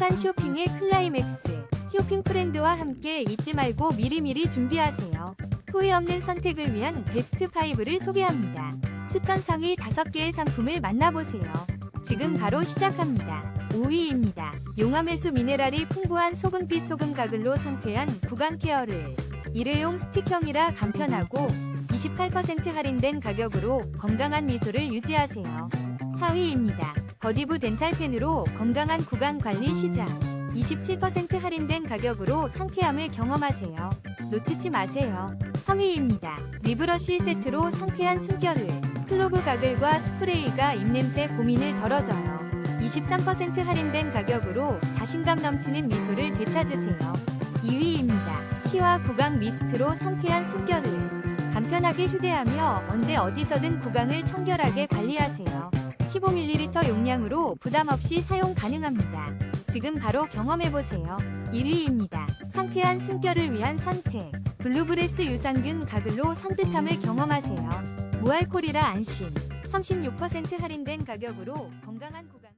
행복한 쇼핑의 클라이맥스. 쇼핑 프렌드와 함께 잊지 말고 미리미리 준비하세요. 후회 없는 선택을 위한 베스트 5를 소개합니다. 추천 상위 5개의 상품을 만나보세요. 지금 바로 시작합니다. 5위입니다. 용암해수 미네랄이 풍부한 소금빛 소금 가글로 상쾌한 구강 케어를 일회용 스틱형이라 간편하고 28% 할인된 가격으로 건강한 미소를 유지하세요. 4위입니다. 버디브 덴탈펜으로 건강한 구강 관리 시작. 27% 할인된 가격으로 상쾌함을 경험하세요. 놓치지 마세요. 3위입니다. 리브러쉬 세트로 상쾌한 숨결을 클로브 가글과 스프레이가 입냄새 고민을 덜어줘요. 23% 할인된 가격으로 자신감 넘치는 미소를 되찾으세요. 2위입니다. 키와 구강 미스트로 상쾌한 숨결을 간편하게 휴대하며 언제 어디서든 구강을 청결하게 관리하세요. 15ml 용량으로 부담 없이 사용 가능합니다. 지금 바로 경험해보세요. 1위입니다. 상쾌한 숨결을 위한 선택. 블루브레스 유산균 가글로 산뜻함을 경험하세요. 무알콜이라 안심. 36% 할인된 가격으로 건강한 구강